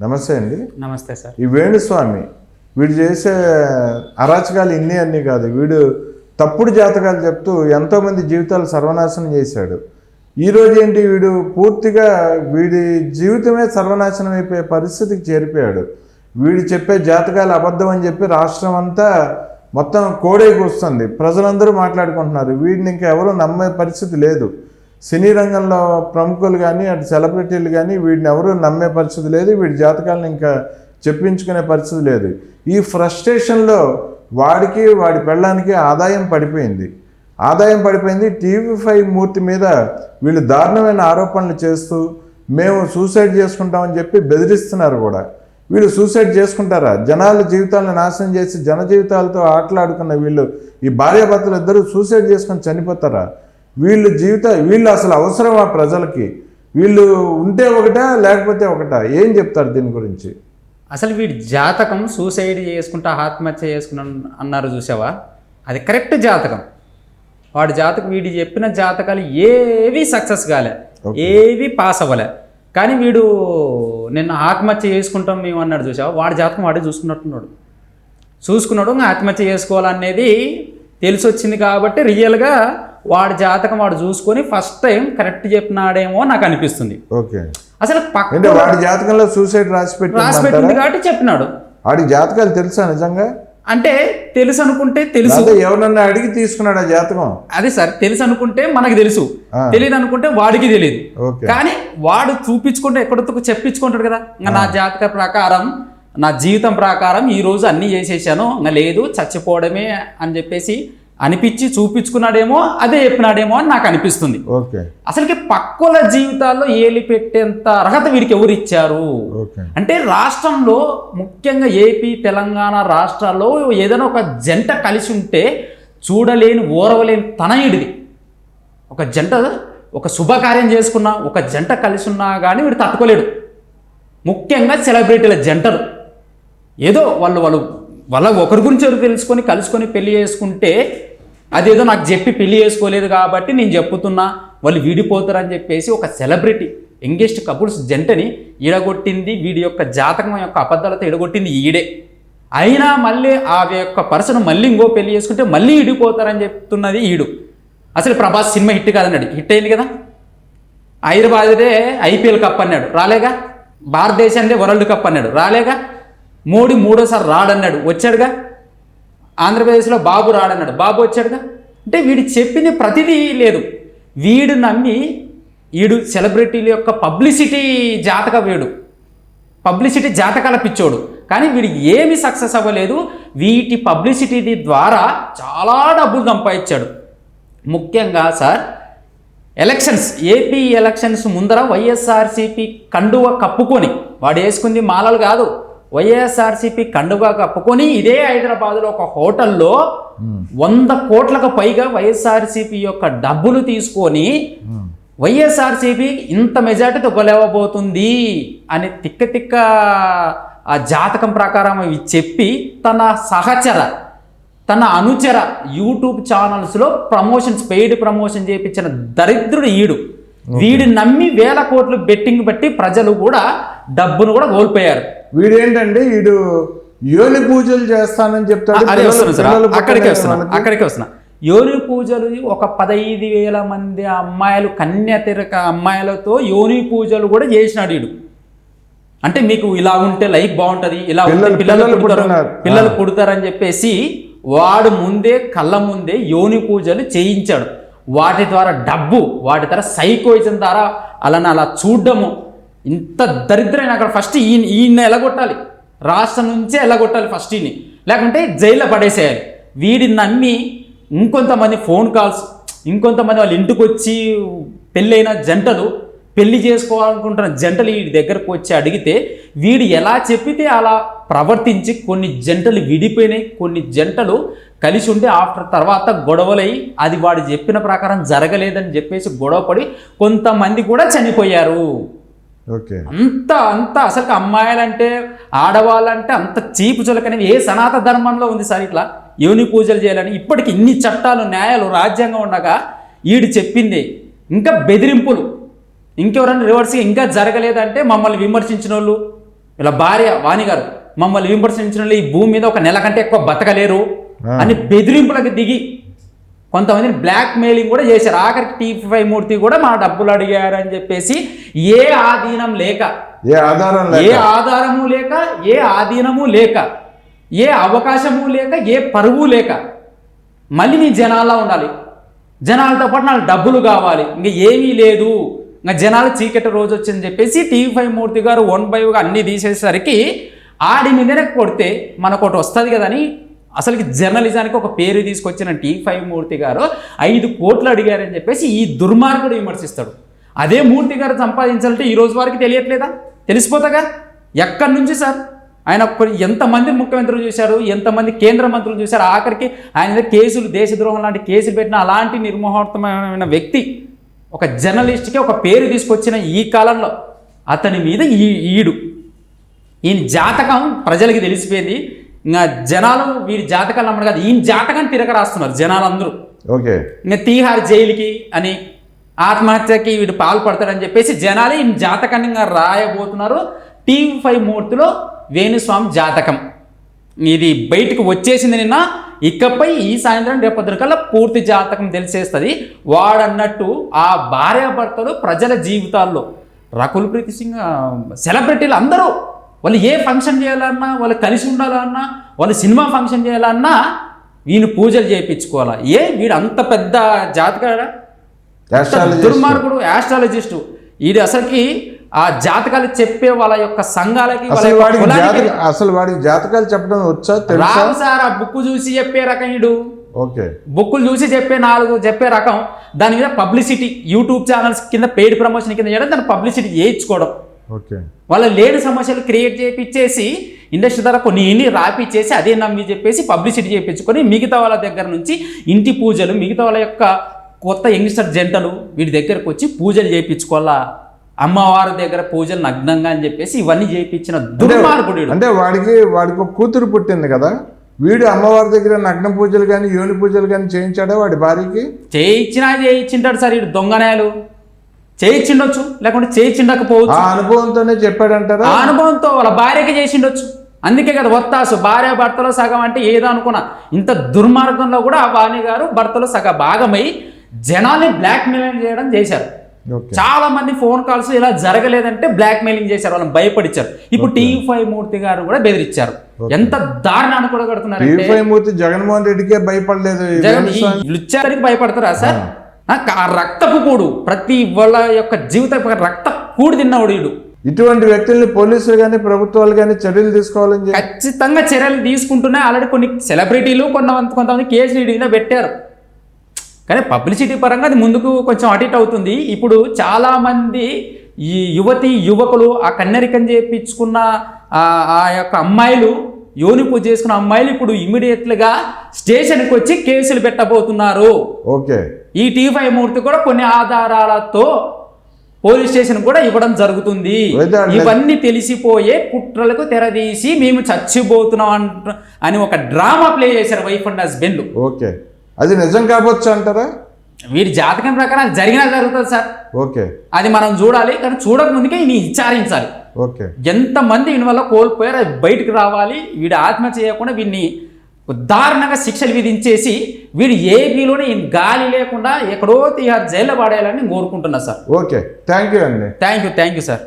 నమస్తే అండి. నమస్తే సార్. ఈ వేణుస్వామి వీడు చేసే అరాచకాలు ఇన్ని అన్నీ కాదు. వీడు తప్పుడు జాతకాలు చెప్తూ ఎంతోమంది జీవితాలు సర్వనాశనం చేశాడు. ఈ రోజు ఏంటి వీడు పూర్తిగా వీడి జీవితమే సర్వనాశనం అయిపోయే పరిస్థితికి చేరిపోయాడు. వీడు చెప్పే జాతకాలు అబద్ధం అని చెప్పి రాష్ట్రం అంతా మొత్తం కోడే కూస్తుంది ప్రజలందరూ మాట్లాడుకుంటున్నారు. వీడిని ఇంకా ఎవరు నమ్మే పరిస్థితి లేదు. సినీ రంగంలో ప్రముఖులు కానీ అటు సెలబ్రిటీలు కానీ వీడిని ఎవరు నమ్మే పరిస్థితి లేదు వీడి జాతకాలను ఇంకా చెప్పించుకునే పరిస్థితి లేదు. ఈ ఫ్రస్ట్రేషన్లో వాడికి వాడి పెళ్ళానికి ఆదాయం పడిపోయింది. ఆదాయం పడిపోయింది. టీవీ ఫైవ్ మూర్తి మీద వీళ్ళు దారుణమైన ఆరోపణలు చేస్తూ మేము సూసైడ్ చేసుకుంటామని చెప్పి బెదిరిస్తున్నారు కూడా. వీళ్ళు సూసైడ్ చేసుకుంటారా? జనాల జీవితాలను నాశనం చేసి జన జీవితాలతో ఆటలాడుకున్న వీళ్ళు ఈ భార్యాభర్తలు ఇద్దరు సూసైడ్ చేసుకొని చనిపోతారా? వీళ్ళు జీవిత వీళ్ళు అసలు అవసరమా ప్రజలకి? వీళ్ళు ఉంటే ఒకటా లేకపోతే ఒకటా? ఏం చెప్తారు దీని గురించి? అసలు వీడి జాతకం సూసైడ్ చేసుకుంటా ఆత్మహత్య చేసుకున్నా అన్నారు చూసావా? అది కరెక్ట్ జాతకం. వాడి జాతకం వీడి చెప్పిన జాతకాలు ఏవి సక్సెస్ కాలే ఏవి పాస్ అవ్వలే. కానీ వీడు నిన్న ఆత్మహత్య చేసుకుంటాం మేము అన్నాడు చూసావా? వాడి జాతకం వాడే చూసుకున్నట్టున్నాడు. చూసుకున్నాడు ఆత్మహత్య చేసుకోవాలనేది తెలిసి వచ్చింది కాబట్టి రియల్గా వాడి జాతకం వాడు చూసుకొని ఫస్ట్ టైం కరెక్ట్ చెప్పినాడేమో నాకు అనిపిస్తుంది. ఓకే. అసలు పక్క వాడి జాతకంలో సూసైడ్ రాసి రాసి పెట్టిందంటారా పెట్టింది కాబట్టి చెప్పినాడు. వాడి జాతకాలు తెలుసా నిజంగా? అంటే తెలుసు అనుకుంటే తెలుసు. ఎవరన్నా అడిగి తీసుకున్నాడు ఆ జాతకం? అదే సార్ తెలుసు అనుకుంటే మనకు తెలుసు. తెలియదు అనుకుంటే వాడికి తెలియదు. కానీ వాడు చూపించుకుంటే ఎక్కడొక్క చెప్పించుకుంటాడు కదా. ఇంకా నా జాతక ప్రకారం నా జీవితం ప్రకారం ఈ రోజు అన్నీ చేసేసాను. ఇంకా లేదు చచ్చిపోవడమే అని చెప్పేసి అనిపించి చూపించుకున్నాడేమో అదే చెప్పినాడేమో అని నాకు అనిపిస్తుంది. ఓకే. అసలుకి పక్కుల జీవితాల్లో ఏలి పెట్టేంత అర్హత వీడికి ఎవరు ఇచ్చారు? అంటే రాష్ట్రంలో ముఖ్యంగా ఏపీ తెలంగాణ రాష్ట్రాల్లో ఏదైనా ఒక జంట కలిసి ఉంటే చూడలేని ఓరవలేని తనయుడిది. ఒక జంట ఒక శుభకార్యం చేసుకున్నా ఒక జంట కలిసి ఉన్నా కానీ వీడు తట్టుకోలేడు. ముఖ్యంగా సెలబ్రిటీల జంటలు. ఏదో వాళ్ళు వాళ్ళు వాళ్ళ ఒకరి గురించి ఒకరు తెలుసుకొని కలుసుకొని పెళ్ళి చేసుకుంటే అదేదో నాకు చెప్పి పెళ్ళి చేసుకోలేదు కాబట్టి నేను చెప్పుతున్నా. వాళ్ళు విడిపోతారని చెప్పేసి ఒక సెలబ్రిటీ యంగెస్ట్ కపుల్స్ జంటని ఈడగొట్టింది వీడి యొక్క జాతకం యొక్క అబద్ధాలతో ఈడగొట్టింది ఈడే. అయినా మళ్ళీ ఆ యొక్క పర్సన్ మళ్ళీ ఇంకో పెళ్ళి చేసుకుంటే మళ్ళీ ఇడిపోతారని చెప్తున్నది ఈడు. అసలు ప్రభాస్ సినిమా హిట్ కాదన్నాడు. హిట్ అయింది కదా? హైదరాబాద్దే ఐపీఎల్ కప్ అన్నాడు. రాలేగా? భారతదేశాన్ని వరల్డ్ కప్ అన్నాడు. రాలేగా? మోడీ మూడోసారి రాడన్నాడు. వచ్చాడుగా? ఆంధ్రప్రదేశ్లో బాబు రాడన్నాడు. బాబు వచ్చాడుగా? అంటే వీడు చెప్పింది ప్రతిదీ లేదు. వీడు నమ్మి వీడు సెలబ్రిటీల యొక్క పబ్లిసిటీ జాతక వీడు. పబ్లిసిటీ జాతకాల పిచ్చోడు. కానీ వీడు ఏమి సక్సెస్ అవ్వలేదు. వీటి పబ్లిసిటీ ద్వారా చాలా డబ్బులు సంపాదించాడు. ముఖ్యంగా సార్ ఎలక్షన్స్ ఏపీ ఎలక్షన్స్ ముందర వైఎస్ఆర్సీపీ కండువ కప్పుకొని వాడు వేసుకుంది మాలలు కాదు. వైఎస్ఆర్సీపీ కండువ కప్పుకొని ఇదే హైదరాబాద్లో ఒక హోటల్లో వంద కోట్లకు పైగా వైఎస్ఆర్సీపీ యొక్క డబ్బులు తీసుకొని వైఎస్ఆర్సీపీ ఇంత మెజార్టీతో గొలవబోతుంది అని తిక్క తిక్క ఆ జాతకం ప్రకారం అవి చెప్పి తన సహచర తన అనుచర యూట్యూబ్ ఛానల్స్లో ప్రమోషన్స్ పెయిడ్ ప్రమోషన్ చేయించిన దరిద్రుడు ఈడు. వీడు నమ్మి వేల కోట్లు బెట్టింగ్ బట్టి ప్రజలు కూడా డబ్బును కూడా కోల్పోయారు. వీడేంటంటే వీడు యోని పూజలు చేస్తానని చెప్తాడు అదే పిల్లలు- వస్తున్నా సార్ పిల్లలు అక్కడికే పుట్టలేదు వస్తున్నా. అక్కడికే యోని పూజలు ఒక పదహైదు వేల మంది అమ్మాయిలు కన్య తిరక అమ్మాయిలతో యోని పూజలు కూడా చేసినాడు వీడు. అంటే మీకు ఇలా ఉంటే లైఫ్ బాగుంటది ఇలా ఉంటే పిల్లలు- పిల్లలు పుడతారు పుడతారని చెప్పేసి వాడు ముందే కళ్ళ ముందే యోని పూజలు చేయించాడు. వాటి ద్వారా డబ్బు వాటి ద్వారా సైకోయిజం ద్వారా అలానే అలా చూడడము. ఇంత దరిద్రమైన అక్కడ ఫస్ట్ ఈయన ఈయన ఎలగొట్టాలి రాష్ట్రం నుంచే ఎలగొట్టాలి ఫస్ట్ ఈయన్ని? లేకుంటే జైల్లో పడేసేయాలి. వీడిని నమ్మి ఇంకొంతమంది ఫోన్ కాల్స్ ఇంకొంతమంది వాళ్ళ ఇంటికి వచ్చి పెళ్ళైన జంటలు పెళ్ళి చేసుకోవాలనుకుంటున్న జంటలు వీడి దగ్గరకు వచ్చి అడిగితే వీడు ఎలా చెప్పితే అలా ప్రవర్తించి కొన్ని జంటలు విడిపోయినాయి. కొన్ని జంటలు కలిసి ఉండి ఆఫ్టర్ తర్వాత గొడవలై అది వాడు చెప్పిన ప్రకారం జరగలేదని చెప్పేసి గొడవపడి కొంతమంది కూడా చనిపోయారు. అంత అంత అసలు అమ్మాయిలంటే ఆడవాళ్ళంటే అంత చీపు చులకనేవి. ఏ సనాతన ధర్మంలో ఉంది సార్ ఇట్లా? యోని పూజలు చేయాలని. ఇప్పటికి ఇన్ని చట్టాలు న్యాయాలు రాజ్యాంగం ఉండగా ఈడు చెప్పింది. ఇంకా బెదిరింపులు. ఇంకెవరన్నా రివర్స్గా ఇంకా జరగలేదంటే మమ్మల్ని విమర్శించిన వాళ్ళు ఇలా భార్య వాణి గారు మమ్మల్ని విమర్శించిన వాళ్ళు ఈ భూమి మీద ఒక నెల కంటే ఎక్కువ బతకలేరు. అని బెదిరింపులకు దిగి కొంతమందిని బ్లాక్ మెయిలింగ్ కూడా చేశారు. ఆఖరికి టీ ఫైవ్ మూర్తి కూడా మా డబ్బులు అడిగారు అని చెప్పేసి ఏ ఆధీనం లేక ఏ ఆధారం ఏ ఆధారము లేక ఏ ఆధీనము లేక ఏ అవకాశము లేక ఏ పరువు లేక మళ్ళీ నీ జనాల్లో ఉండాలి. జనాలతో పాటు నాకు డబ్బులు కావాలి. ఇంకా ఏమీ లేదు. ఇంకా జనాలు చీకటి రోజు వచ్చిందని చెప్పేసి టీవీ ఫైవ్ మూర్తి గారు వన్ బై అన్నీ తీసేసరికి ఆడి మీదనే కొడితే మనకు ఒకటి వస్తుంది కదని అసలుకి జర్నలిజానికి ఒక పేరు తీసుకొచ్చిన టీ ఫైవ్ మూర్తి గారు ఐదు కోట్లు అడిగారని చెప్పేసి ఈ దుర్మార్గుడు విమర్శిస్తాడు. అదే మూర్తి గారు సంపాదించాలంటే ఈ రోజు వారికి తెలియట్లేదా? తెలిసిపోతాగా? ఎక్కడి నుంచి సార్? ఆయన ఎంతమంది ముఖ్యమంత్రులు చూశారు? ఎంతమంది కేంద్ర మంత్రులు చూశారు? ఆఖరికి ఆయన కేసులు దేశద్రోహం లాంటి కేసులు పెట్టిన అలాంటి నిర్మోహార్థమైన వ్యక్తి ఒక జర్నలిస్ట్కి ఒక పేరు తీసుకొచ్చిన ఈ కాలంలో అతని మీద ఈ ఈడు. ఈయన జాతకం ప్రజలకి తెలిసిపోయింది. ఇంకా జనాలు వీడి జాతకాలు నమ్మడు కాదు. ఈయన జాతకాన్ని తిరగ రాస్తున్నారు జనాలు అందరూ ఓకే. ఇంకా తీహార్ జైలుకి అని ఆత్మహత్యకి వీడు పాల్పడతాడని చెప్పేసి జనాలు ఈయన జాతకాన్ని ఇంకా రాయబోతున్నారు. టీవీ ఫైవ్ మూర్తిలో వేణుస్వామి జాతకం. ఇది బయటకు వచ్చేసింది నిన్న. ఇకపై ఈ సాయంత్రం రేపొద్దున కల్లా పూర్తి జాతకం తెలిసేస్తుంది. వాడన్నట్టు ఆ భార్యాభర్తలు ప్రజల జీవితాల్లో రకుల్ ప్రీతి సింగ్ సెలబ్రిటీలు అందరూ వాళ్ళు ఏ ఫంక్షన్ చేయాలన్నా వాళ్ళు కలిసి ఉండాలన్నా వాళ్ళు సినిమా ఫంక్షన్ చేయాలన్నా వీళ్ళు పూజలు చేయించుకోవాలా? ఏ వీడు అంత పెద్ద జాతకాడా. దుర్మార్గుడు ఆస్ట్రాలజిస్టు ఇది అసలుకి ఆ జాతకాలు చెప్పే వాళ్ళ యొక్క సంఘాలకి అసలు వాడికి జాతకాలు చెప్పడం వచ్చా సార్ ఆ బుక్ చూసి చెప్పే రకం ఈడు ఓకే. బుక్కులు చూసి చెప్పే నాలుగు చెప్పే రకం. దాని మీద పబ్లిసిటీ యూట్యూబ్ ఛానల్స్ కింద పెయిడ్ ప్రమోషన్ కింద చేయడం దాని పబ్లిసిటీ చేయించుకోవడం. ఓకే. వాళ్ళ లేని సమస్యలు క్రియేట్ చేయించేసి ఇండస్ట్రీ ద్వారా కొన్ని ఇన్ని రాపిచ్చేసి అదే నమ్మి చెప్పేసి పబ్లిసిటీ చేయించుకొని మిగతా వాళ్ళ దగ్గర నుంచి ఇంటి పూజలు మిగతా వాళ్ళ యొక్క కొత్త యంగ్స్టర్ జంటలు వీడి దగ్గరకు వచ్చి పూజలు చేయించుకోవాలా అమ్మవారి దగ్గర పూజలు నగ్నంగా అని చెప్పేసి ఇవన్నీ చేయించిన దుర్మార్గుడు. అంటే వాడికి వాడికి ఒక కూతురు పుట్టింది కదా వీడు అమ్మవారి దగ్గర నగ్న పూజలు కానీ యోని పూజలు కానీ చేయించాడా వాడి భార్యకి? చేయించినా చేయించింటాడు సార్ వీడు దొంగనాయాలు చేయించిండొచ్చు లేకుంటే చేయించిండకపోవచ్చు అనుభవంతోనే చెప్పాడంటారా? అనుభవంతో వాళ్ళ భార్యకి చేసిండొచ్చు అందుకే కదా వత్తాసు భార్య భర్తలో సగం అంటే ఏదో అనుకున్నా. ఇంత దుర్మార్గంలో కూడా ఆ వాణి గారు భర్తలో సగ భాగమై జనాల్ని బ్లాక్ మెయిలింగ్ చేయడం చేశారు. చాలా మంది ఫోన్ కాల్స్ ఇలా జరగలేదంటే బ్లాక్ మెయిలింగ్ చేశారు వాళ్ళని భయపడిచ్చారు. ఇప్పుడు టీవీ ఫైవ్ మూర్తి గారు కూడా బెదిరించారు ఎంత దారుణాన్ని కూడా మూర్తి జగన్మోహన్ రెడ్డికే భయపడలేదు. లుచ్చారికి భయపడతారా సార్? ఆ రక్తపు కూడు ప్రతి వాళ్ళ యొక్క జీవిత రక్త కూడు తిన్నవాడు వీడు. ఇటువంటి వ్యక్తుల్ని పోలీసులు కానీ ప్రభుత్వాలు కానీ చర్యలు తీసుకోవాలని ఖచ్చితంగా చర్యలు తీసుకుంటున్నాయి. ఆల్రెడీ కొన్ని సెలబ్రిటీలు కొంతమంది కొంతమంది కేసులు ఇడిగినా పెట్టారు. కానీ పబ్లిసిటీ పరంగా అది ముందుకు కొంచెం అటు ఇటు అవుతుంది. ఇప్పుడు చాలామంది ఈ యువతి యువకులు ఆ కన్నెరికం చేయించుకున్న ఆ- ఆ యొక్క అమ్మాయిలు యోని పూజ చేసుకున్న అమ్మాయిలు ఇప్పుడు ఇమీడియట్లుగా స్టేషన్కి వచ్చి కేసులు పెట్టబోతున్నారు. ఓకే. ఈ టీ ఫైవ్ మూర్తి కూడా కొన్ని ఆధారాలతో పోలీస్ స్టేషన్ కూడా ఇవ్వడం జరుగుతుంది. ఇవన్నీ తెలిసిపోయే కుట్రలకు తెరదీసి మేము చచ్చిపోతున్నాం అంట అని ఒక డ్రామా ప్లే చేశారు వైఫ్ అండ్ హస్బెండ్. ఓకే. అది నిజం కావచ్చు అంటారా? వీడి జాతకం ప్రకారం అది జరిగినా జరుగుతుంది సార్. ఓకే. అది మనం చూడాలి కానీ చూడక ముందుకే ఈయన విచారించాలి. ఓకే. ఎంతమంది ఈయన వల్ల కోల్పోయారు అది బయటకు రావాలి వీడు ఆత్మహత్య చేయకుండా వీడిని దారుణంగా శిక్షలు విధించేసి వీడు ఏపీలోనే గాలి లేకుండా ఎక్కడో తీహార్ జైల్లో పడేయాలని కోరుకుంటున్నా సార్. ఓకే. థ్యాంక్ యూ అండి. Thank you thank you sir.